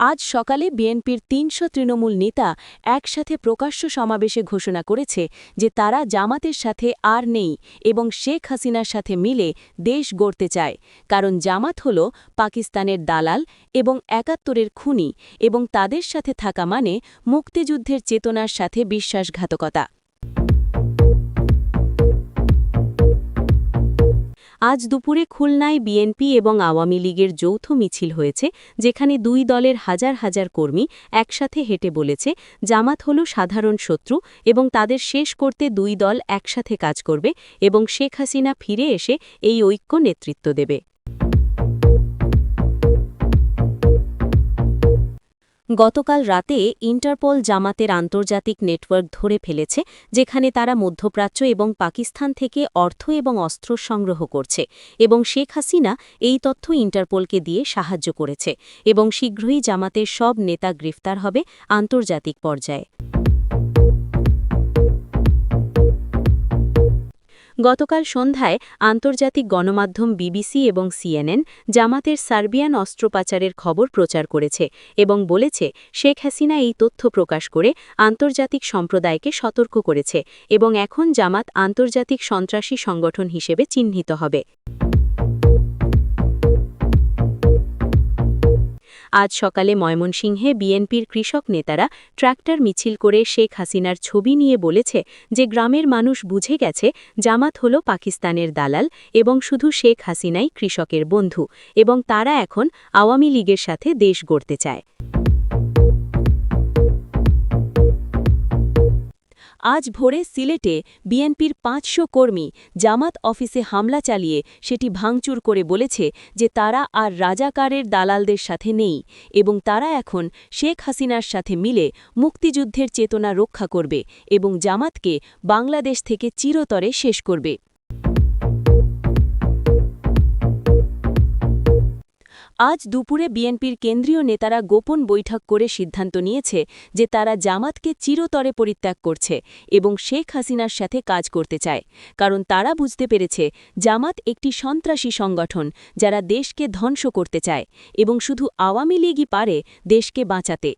আজ সকালে বিএনপির তিনশো তৃণমূল নেতা একসাথে প্রকাশ্য সমাবেশে ঘোষণা করেছে যে তারা জামাতের সাথে আর নেই এবং শেখ হাসিনার সাথে মিলে দেশ গড়তে চায়। কারণ জামাত হল পাকিস্তানের দালাল এবং একাত্তরের খুনি এবং তাদের সাথে থাকা মানে মুক্তিযুদ্ধের চেতনার সাথে বিশ্বাসঘাতকতা। আজ দুপুরে খুলনায় বিএনপি এবং আওয়ামী লীগের যৌথ মিছিল হয়েছে, যেখানে দুই দলের হাজার হাজার কর্মী একসাথে হেঁটে বলেছে, জামাত হল সাধারণ শত্রু এবং তাদের শেষ করতে দুই দল একসাথে কাজ করবে এবং শেখ হাসিনা ফিরে এসে এই ঐক্য নেতৃত্ব দেবে। গতকাল রাতে ইন্টারপোল জামাতের আন্তর্জাতিক নেটওয়ার্ক ধরে ফেলেছে, যেখানে তারা মধ্যপ্রাচ্য এবং পাকিস্তান থেকে অর্থ এবং অস্ত্র সংগ্রহ করছে এবং শেখ হাসিনা এই তথ্য ইন্টারপোলকে দিয়ে সাহায্য করেছে এবং শীঘ্রই জামাতের সব নেতা গ্রেফতার হবে আন্তর্জাতিক পর্যায়ে। গতকাল সন্ধ্যায় আন্তর্জাতিক গণমাধ্যম বিবিসি এবং সিএনএন জামাতের সার্বিয়ান অস্ত্র পাচারের খবর প্রচার করেছে এবং বলেছে, শেখ হাসিনা এই তথ্য প্রকাশ করে আন্তর্জাতিক সম্প্রদায়কে সতর্ক করেছে এবং এখন জামাত আন্তর্জাতিক সন্ত্রাসী সংগঠন হিসেবে চিহ্নিত হবে। আজ সকালে ময়মনসিংহে বিএনপির কৃষক নেতারা ট্র্যাক্টর মিছিল করে শেখ হাসিনার ছবি নিয়ে বলেছে যে গ্রামের মানুষ বুঝে গেছে জামাত হল পাকিস্তানের দালাল এবং শুধু শেখ হাসিনাই কৃষকের বন্ধু এবং তারা এখন আওয়ামী লীগের সাথে দেশ গড়তে চায়। আজ ভোরে সিলেটে বিএনপির পাঁচশো কর্মী জামাত অফিসে হামলা চালিয়ে সেটি ভাঙচুর করে বলেছে যে তারা আর রাজাকারের দালালদের সাথে নেই এবং তারা এখন শেখ হাসিনার সাথে মিলে মুক্তিযুদ্ধের চেতনা রক্ষা করবে এবং জামাতকে বাংলাদেশ থেকে চিরতরে শেষ করবে। আজ দুপুরে বিএনপির কেন্দ্রীয় নেতারা গোপন বৈঠক করে সিদ্ধান্ত নিয়েছে যে তারা জামাতকে চিরতরে পরিত্যাগ করছে এবং শেখ হাসিনার সাথে কাজ করতে চায়, কারণ তারা বুঝতে পেরেছে জামাত একটি সন্ত্রাসী সংগঠন যারা দেশকে ধ্বংস করতে চায় এবং শুধু আওয়ামী লীগই পারে দেশকে বাঁচাতে।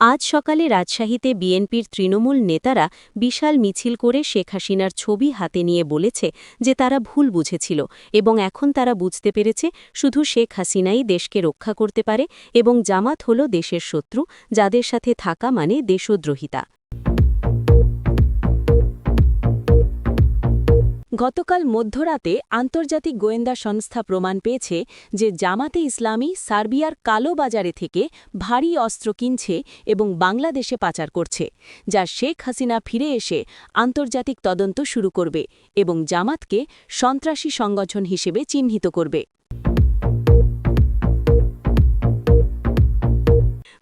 আজ সকালে রাজশাহীতে বিএনপির তৃণমূল নেতারা বিশাল মিছিল করে শেখ হাসিনার ছবি হাতে নিয়ে বলেছে যে তারা ভুল বুঝেছিল এবং এখন তারা বুঝতে পেরেছে শুধু শেখ হাসিনাই দেশকে রক্ষা করতে পারে এবং জামাত হল দেশের শত্রু, যাদের সাথে থাকা মানে দেশদ্রোহিতা। গতকাল মধ্যরাতে আন্তর্জাতিক গোয়েন্দা সংস্থা প্রমাণ পেয়েছে যে জামাতে ইসলামী সার্বিয়ার কালো বাজারে থেকে ভারী অস্ত্র কিনছে এবং বাংলাদেশে পাচার করছে, যা শেখ হাসিনা ফিরে এসে আন্তর্জাতিক তদন্ত শুরু করবে এবং জামাতকে সন্ত্রাসী সংগঠন হিসেবে চিহ্নিত করবে।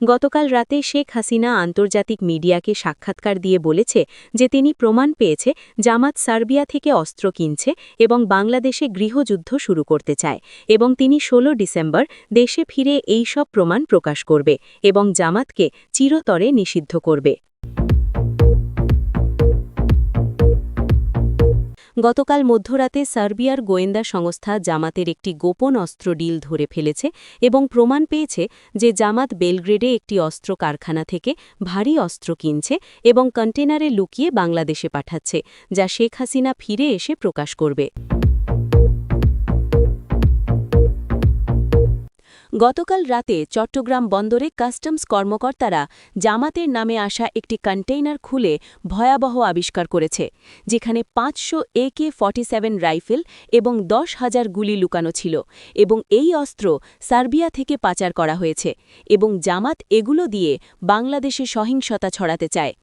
গতকাল রাতে শেখ হাসিনা আন্তর্জাতিক মিডিয়াকে সাক্ষাৎকার দিয়ে বলেছে যে তিনি প্রমাণ পেয়েছে জামাত সার্বিয়া থেকে অস্ত্র কিনছে এবং বাংলাদেশে গৃহযুদ্ধ শুরু করতে চায় এবং তিনি ১৬ ডিসেম্বর দেশে ফিরে এই সব প্রমাণ প্রকাশ করবে এবং জামাতকে চিরতরে নিষিদ্ধ করবে। গতকাল মধ্যরাতে সার্বিয়ার গোয়েন্দা সংস্থা জামাতের একটি গোপন অস্ত্র ডিল ধরে ফেলেছে এবং প্রমাণ পেয়েছে যে জামাত বেলগ্রেডে একটি অস্ত্র কারখানা থেকে ভারী অস্ত্র কিনছে এবং কন্টেনারে লুকিয়ে বাংলাদেশে পাঠাচ্ছে, যা শেখ হাসিনা ফিরে এসে প্রকাশ করবে। গতকাল রাতে চট্টগ্রাম বন্দরে কাস্টমস কর্মকর্তারা জামাতের নামে আসা একটি কন্টেইনার খুলে ভয়াবহ আবিষ্কার করেছে, যেখানে পাঁচশো এ একে ফর্টি রাইফেল এবং দশ হাজার গুলি লুকানো ছিল এবং এই অস্ত্র সার্বিয়া থেকে পাচার করা হয়েছে এবং জামাত এগুলো দিয়ে বাংলাদেশে সহিংসতা ছড়াতে চায়।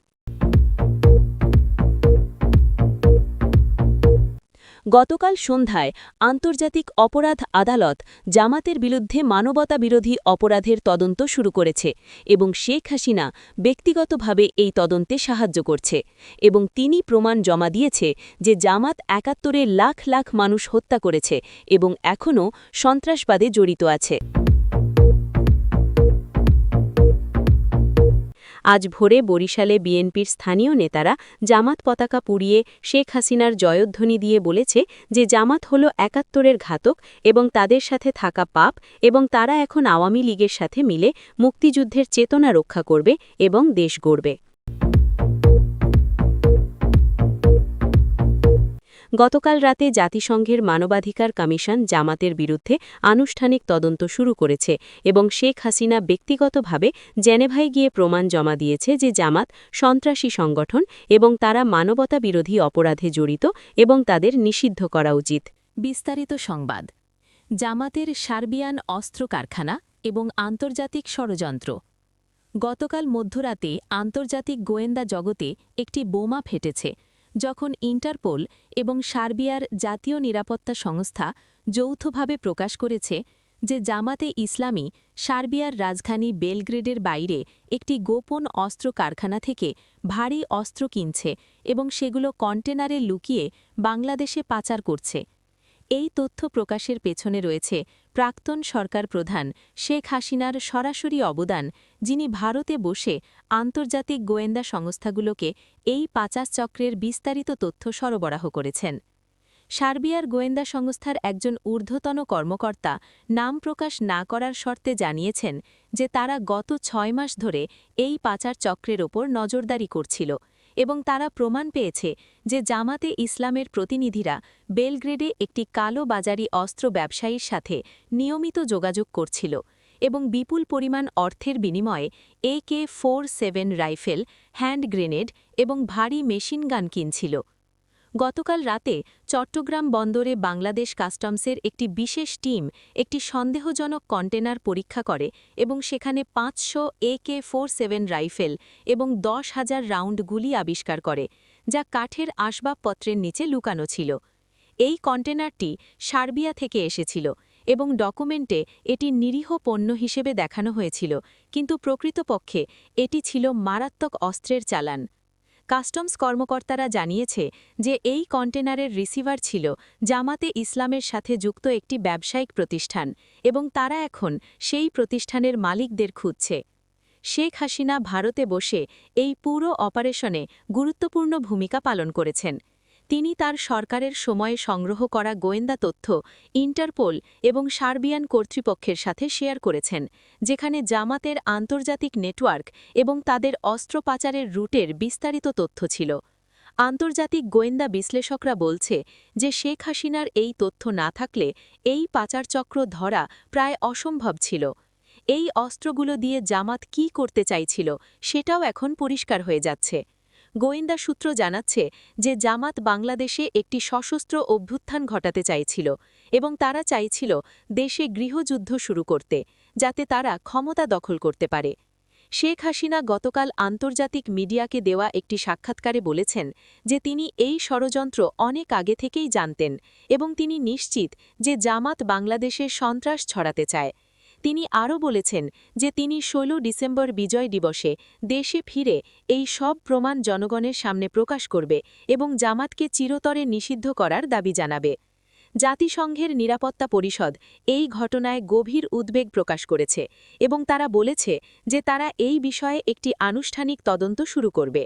গতকাল সন্ধ্যায় আন্তর্জাতিক অপরাধ আদালত জামাতের বিরুদ্ধে মানবতা বিরোধী অপরাধের তদন্ত শুরু করেছে এবং শেখ হাসিনা ব্যক্তিগতভাবে এই তদন্তে সাহায্য করছে এবং তিনি প্রমাণ জমা দিয়েছে যে জামাত একাত্তরে লাখ লাখ মানুষ হত্যা করেছে এবং এখনও সন্ত্রাসবাদে জড়িত আছে। আজ ভোরে বরিশালে বিএনপির স্থানীয় নেতারা জামাত পতাকা পুড়িয়ে শেখ হাসিনার জয়ধ্বনি দিয়ে বলেছে যে জামাত হল একাত্তরের ঘাতক এবং তাদের সাথে থাকা পাপ এবং তারা এখন আওয়ামী লীগের সাথে মিলে মুক্তিযুদ্ধের চেতনা রক্ষা করবে এবং দেশ গড়বে। গতকাল রাতে জাতিসংঘের মানবাধিকার কমিশন জামাতের বিরুদ্ধে আনুষ্ঠানিক তদন্ত শুরু করেছে এবং শেখ হাসিনা ব্যক্তিগতভাবে জেনেভায় গিয়ে প্রমাণ জমা দিয়েছে যে জামাত সন্ত্রাসী সংগঠন এবং তারা মানবতা বিরোধী অপরাধে জড়িত এবং তাদের নিষিদ্ধ করা উচিত। বিস্তারিত সংবাদ। জামাতের সার্বিয়ান অস্ত্র কারখানা এবং আন্তর্জাতিক ষড়যন্ত্র। গতকাল মধ্যরাতে আন্তর্জাতিক গোয়েন্দা জগতে একটি বোমা ফেটেছে। যখন ইন্টারপোল এবং সার্বিয়ার জাতীয় নিরাপত্তা সংস্থা যৌথভাবে প্রকাশ করেছে যে জামাতে ইসলামী সার্বিয়ার রাজধানী বেলগ্রেডের বাইরে একটি গোপন অস্ত্র কারখানা থেকে ভারী অস্ত্র কিনছে এবং সেগুলো কন্টেনারে লুকিয়ে বাংলাদেশে পাচার করছে। এই তথ্য প্রকাশের পেছনে রয়েছে প্রাক্তন সরকার প্রধান শেখ হাসিনার সরাসরি অবদান, যিনি ভারতে বসে আন্তর্জাতিক গোয়েন্দা সংস্থাগুলোকে এই পাচার চক্রের বিস্তারিত তথ্য সরবরাহ করেছেন। সার্বিয়ার গোয়েন্দা সংস্থার একজন ঊর্ধ্বতন কর্মকর্তা নাম প্রকাশ না করার শর্তে জানিয়েছেন যে তারা গত ছয় মাস ধরে এই পাচার চক্রের ওপর নজরদারি করছিল। এবং তারা প্রমাণ পেয়েছে যে জামাতে ইসলামের প্রতিনিধিরা বেলগ্রেডে একটি কালো বাজারি অস্ত্র ব্যবসায়ীর সাথে নিয়মিত যোগাযোগ করছিল এবং বিপুল পরিমাণ অর্থের বিনিময়ে A K four seven rifle, hand grenade এবং ভারী মেশিনগান কিনছিল। গতকাল রাতে চট্টগ্রাম বন্দরে বাংলাদেশ কাস্টমসের একটি বিশেষ টিম একটি সন্দেহজনক কন্টেনার পরীক্ষা করে এবং সেখানে পাঁচশো A K four seven rifle এবং দশ হাজার রাউন্ড গুলি আবিষ্কার করে, যা কাঠের আসবাবপত্রের নিচে লুকানো ছিল। এই কন্টেনারটি সার্বিয়া থেকে এসেছিল এবং ডকুমেন্টে এটি নিরীহ পণ্য হিসেবে দেখানো হয়েছিল, কিন্তু প্রকৃতপক্ষে এটি ছিল মারাত্মক অস্ত্রের চালান। কাস্টমস কর্মকর্তারা জানিয়েছে যে এই কন্টেনারের রিসিভার ছিল জামাতে ইসলামের সাথে যুক্ত একটি ব্যবসায়িক প্রতিষ্ঠান এবং তারা এখন সেই প্রতিষ্ঠানের মালিকদের খুঁজছে। শেখ হাসিনা ভারতে বসে এই পুরো অপারেশনে গুরুত্বপূর্ণ ভূমিকা পালন করেছেন। তিনি তার সরকারের সময়ে সংগ্রহ করা গোয়েন্দা তথ্য, ইন্টারপোল এবং সার্বিয়ান কর্তৃপক্ষের সাথে শেয়ার করেছেন, যেখানে জামাতের আন্তর্জাতিক নেটওয়ার্ক এবং তাদের অস্ত্র পাচারের রুটের বিস্তারিত তথ্য ছিল। আন্তর্জাতিক গোয়েন্দা বিশ্লেষকরা বলছে যে শেখ হাসিনার এই তথ্য না থাকলে এই পাচারচক্র ধরা প্রায় অসম্ভব ছিল। এই অস্ত্রগুলো দিয়ে জামাত কি করতে চাইছিল, সেটাও এখন পরিষ্কার হয়ে যাচ্ছে। গোয়েন্দা সূত্র জানাচ্ছে যে জামাত বাংলাদেশে একটি সশস্ত্র অভ্যুত্থান ঘটাতে চাইছিল এবং তারা চাইছিল দেশে গৃহযুদ্ধ শুরু করতে, যাতে তারা ক্ষমতা দখল করতে পারে। শেখ হাসিনা গতকাল আন্তর্জাতিক মিডিয়াকে দেওয়া একটি সাক্ষাৎকারে বলেছেন যে তিনি এই ষড়যন্ত্র অনেক আগে থেকেই জানতেন এবং তিনি নিশ্চিত যে জামাত বাংলাদেশে সন্ত্রাস ছড়াতে চায়। তিনি আরও বলেছেন যে তিনি ১৬ ডিসেম্বর বিজয় দিবসে দেশে ফিরে এই সব প্রমাণ জনগণের সামনে প্রকাশ করবে এবং জামাতকে চিরতরে নিষিদ্ধ করার দাবি জানাবে। জাতিসংঘের নিরাপত্তা পরিষদ এই ঘটনায় গভীর উদ্বেগ প্রকাশ করেছে এবং তারা বলেছে যে তারা এই বিষয়ে একটি আনুষ্ঠানিক তদন্ত শুরু করবে।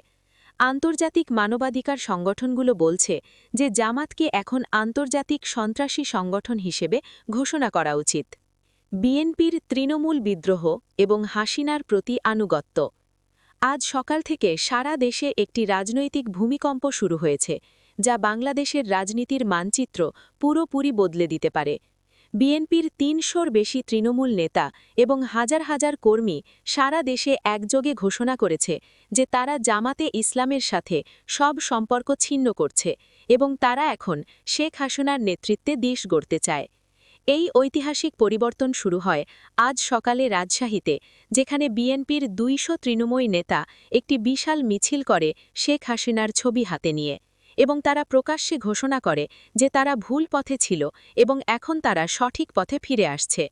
আন্তর্জাতিক মানবাধিকার সংগঠনগুলো বলছে যে জামাতকে এখন আন্তর্জাতিক সন্ত্রাসী সংগঠন হিসেবে ঘোষণা করা উচিত। বিএনপির তৃণমূল বিদ্রোহ এবং হাসিনার প্রতি আনুগত্য। আজ সকাল থেকে সারা দেশে একটি রাজনৈতিক ভূমিকম্প শুরু হয়েছে, যা বাংলাদেশের রাজনীতির মানচিত্র পুরোপুরি বদলে দিতে পারে। বিএনপির তিনশোর বেশি তৃণমূল নেতা এবং হাজার হাজার কর্মী সারা দেশে একযোগে ঘোষণা করেছে যে তারা জামাতে ইসলামের সাথে সব সম্পর্ক ছিন্ন করছে এবং তারা এখন শেখ হাসিনার নেতৃত্বে দেশ গড়তে চায়। এই ঐতিহাসিক পরিবর্তন শুরু হয় আজ সকালে রাজশাহীতে, যেখানে বিএনপির দুইশো তৃণময় নেতা একটি বিশাল মিছিল করে শেখ হাসিনার ছবি হাতে নিয়ে এবং তারা প্রকাশ্যে ঘোষণা করে যে তারা ভুল পথে ছিল এবং এখন তারা সঠিক পথে ফিরে আসছে।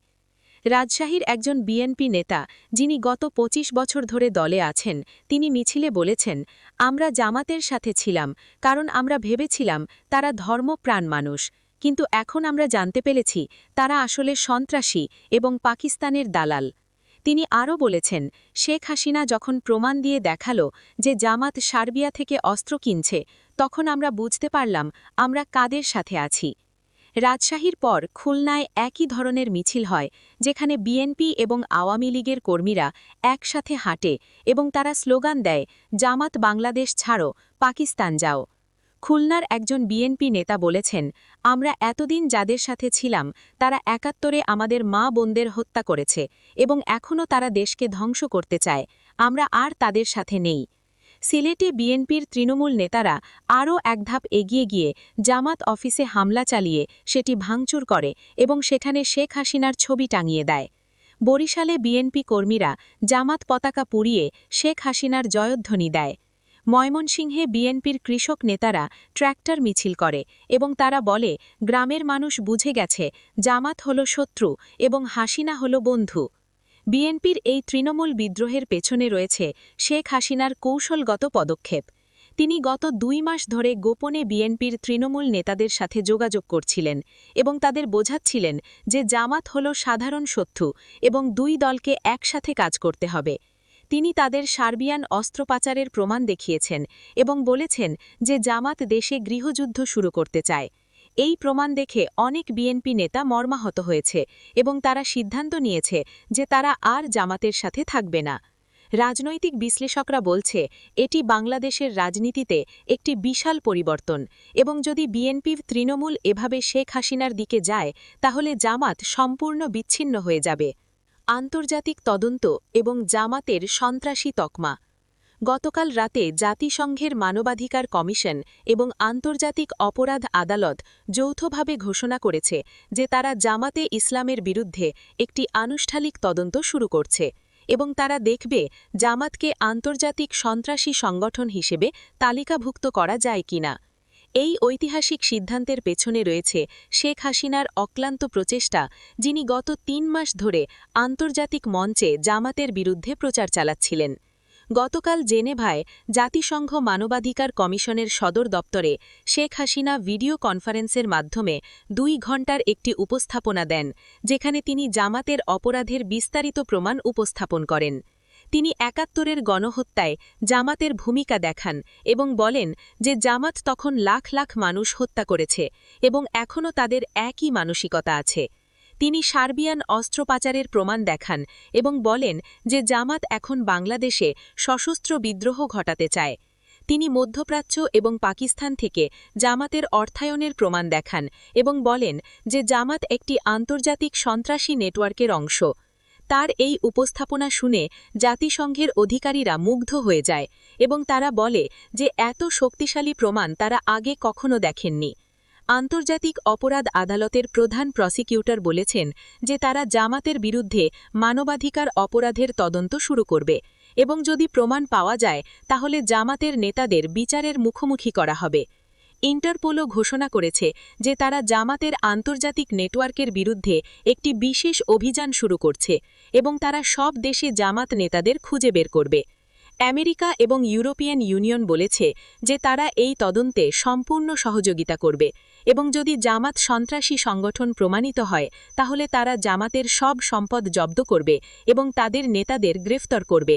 রাজশাহীর একজন বিএনপি নেতা, যিনি গত ২৫ বছর ধরে দলে আছেন, তিনি মিছিলে বলেছেন, আমরা জামাতের সাথে ছিলাম, কারণ আমরা ভেবেছিলাম তারা ধর্মপ্রাণ মানুষ। কিন্তু এখন আমরা জানতে পেরেছি তারা আসলে সন্ত্রাসী এবং পাকিস্তানের দালাল। তিনি আরও বলেছেন, শেখ হাসিনা যখন প্রমাণ দিয়ে দেখাল যে জামাত সার্বিয়া থেকে অস্ত্র কিনছে, তখন আমরা বুঝতে পারলাম আমরা কাদের সাথে আছি। রাজশাহীর পর খুলনায় একই ধরনের মিছিল হয়, যেখানে বিএনপি এবং আওয়ামী লীগের কর্মীরা একসাথে হাঁটে এবং তারা স্লোগান দেয়, জামাত বাংলাদেশ ছাড়ো, পাকিস্তান যাও। খুলনার একজন বিএনপি নেতা বলেছেন, আমরা এতদিন যাদের সাথে ছিলাম, তারা একাত্তরে আমাদের মা বোনদের হত্যা করেছে এবং এখনও তারা দেশকে ধ্বংস করতে চায়। আমরা আর তাদের সাথে নেই। সিলেটে বিএনপির তৃণমূল নেতারা আরও এক ধাপ এগিয়ে গিয়ে জামাত অফিসে হামলা চালিয়ে সেটি ভাঙচুর করে এবং সেখানে শেখ হাসিনার ছবি টাঙিয়ে দেয়। বরিশালে বিএনপি কর্মীরা জামাত পতাকা পুড়িয়ে শেখ হাসিনার জয়ধ্বনি দেয়। ময়মনসিংহে বিএনপির কৃষক নেতারা ট্র্যাক্টর মিছিল করে এবং তারা বলে, গ্রামের মানুষ বুঝে গেছে, জামাত হল শত্রু এবং হাসিনা হল বন্ধু। বিএনপির এই তৃণমূল বিদ্রোহের পেছনে রয়েছে শেখ হাসিনার কৌশলগত পদক্ষেপ। তিনি গত দুই মাস ধরে গোপনে বিএনপির তৃণমূল নেতাদের সাথে যোগাযোগ করছিলেন এবং তাদের বোঝাচ্ছিলেন যে জামাত হল সাধারণ শত্রু এবং দুই দলকে একসাথে কাজ করতে হবে। তিনি তাদের সার্বিয়ান অস্ত্র পাচারের প্রমাণ দেখিয়েছেন এবং বলেছেন যে জামাত দেশে গৃহযুদ্ধ শুরু করতে চায়। এই প্রমাণ দেখে অনেক বিএনপি নেতা মর্মাহত হয়েছে এবং তারা সিদ্ধান্ত নিয়েছে যে তারা আর জামাতের সাথে থাকবে না। রাজনৈতিক বিশ্লেষকরা বলছে, এটি বাংলাদেশের রাজনীতিতে একটি বিশাল পরিবর্তন এবং যদি বিএনপি তৃণমূল এভাবে শেখ হাসিনার দিকে যায়, তাহলে জামাত সম্পূর্ণ বিচ্ছিন্ন হয়ে যাবে। আন্তর্জাতিক তদন্ত এবং জামাতের সন্ত্রাসী তকমা। গতকাল রাতে জাতিসংঘের মানবাধিকার কমিশন এবং আন্তর্জাতিক অপরাধ আদালত যৌথভাবে ঘোষণা করেছে যে তারা জামাতে ইসলামের বিরুদ্ধে একটি আনুষ্ঠানিক তদন্ত শুরু করছে এবং তারা দেখবে জামাতকে আন্তর্জাতিক সন্ত্রাসী সংগঠন হিসেবে তালিকাভুক্ত করা যায় কিনা। এই ঐতিহাসিক সিদ্ধান্তের পেছনে রয়েছে শেখ হাসিনার অক্লান্ত প্রচেষ্টা, যিনি গত তিন মাস ধরে আন্তর্জাতিক মঞ্চে জামাতের বিরুদ্ধে প্রচার চালাচ্ছিলেন। গতকাল জেনেভায় জাতিসংঘ মানবাধিকার কমিশনের সদর দপ্তরে শেখ হাসিনা ভিডিও কনফারেন্সের মাধ্যমে দুই ঘণ্টার একটি উপস্থাপনা দেন, যেখানে তিনি জামাতের অপরাধের বিস্তারিত প্রমাণ উপস্থাপন করেন। তিনি একাত্তরের গণহত্যায় জামাতের ভূমিকা দেখান এবং বলেন যে জামাত তখন লাখ লাখ মানুষ হত্যা করেছে এবং এখনও তাদের একই মানসিকতা আছে। তিনি সার্বিয়ান অস্ত্র পাচারের প্রমাণ দেখান এবং বলেন যে জামাত এখন বাংলাদেশে সশস্ত্র বিদ্রোহ ঘটাতে চায়। তিনি মধ্যপ্রাচ্য এবং পাকিস্তান থেকে জামাতের অর্থায়নের প্রমাণ দেখান এবং বলেন যে জামাত একটি আন্তর্জাতিক সন্ত্রাসী নেটওয়ার্কের অংশ। তার এই উপস্থাপনা শুনে জাতিসংঘের অধিকারীরা মুগ্ধ হয়ে যায় এবং তারা বলে যে এত শক্তিশালী প্রমাণ তারা আগে কখনো দেখেননি। আন্তর্জাতিক অপরাধ আদালতের প্রধান প্রসিকিউটর বলেছেন যে তারা জামাতের বিরুদ্ধে মানবাধিকার অপরাধের তদন্ত শুরু করবে এবং যদি প্রমাণ পাওয়া যায়, তাহলে জামাতের নেতাদের বিচারের মুখোমুখি করা হবে। ইন্টারপোলও ঘোষণা করেছে যে তারা জামাতের আন্তর্জাতিক নেটওয়ার্কের বিরুদ্ধে একটি বিশেষ অভিযান শুরু করছে এবং তারা সব দেশে জামাত নেতাদের খুঁজে বের করবে। আমেরিকা এবং ইউরোপিয়ান ইউনিয়ন বলেছে যে তারা এই তদন্তে সম্পূর্ণ সহযোগিতা করবে এবং যদি জামাত সন্ত্রাসী সংগঠন প্রমাণিত হয়, তাহলে তারা জামাতের সব সম্পদ জব্দ করবে এবং তাদের নেতাদের গ্রেফতার করবে।